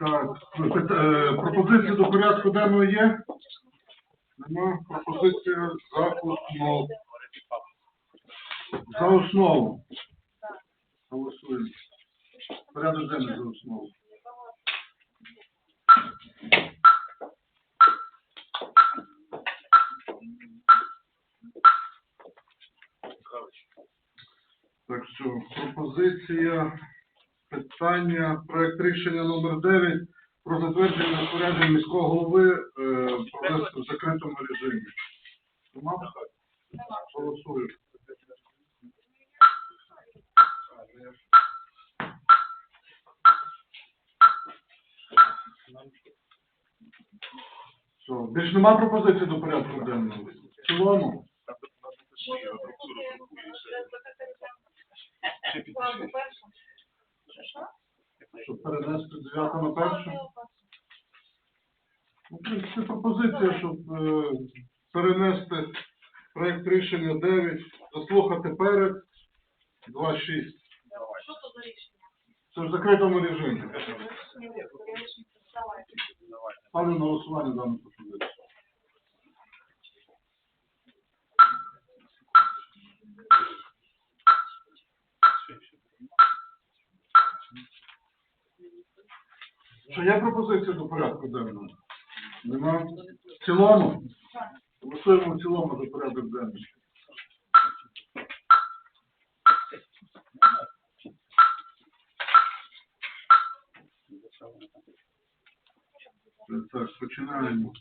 Так, е, до порядку денного є? Нема. Пропозиція за основу. За основу. Голосуємо. Порядок денний за основу. Так що пропозиція, питання, проект рішення номер 9 про затвердження розпорядження міського голови е, провести в закритому режимі. Нема питань? Голосуємо. Що, більш нема пропозиції до порядку денного? В цілому? Щоб перенести 9 на перше? Ну, принципі, пропозиція, щоб е, перенести проект рішення 9, заслухати перед 2.6. Що то за рішення? Це в закритому режимі. Ставлю на голосування дану пропозицію. Що є пропозиція до порядку денного? Нема? В цілому? Голосуємо в цілому за порядок денний. Так, починаємо.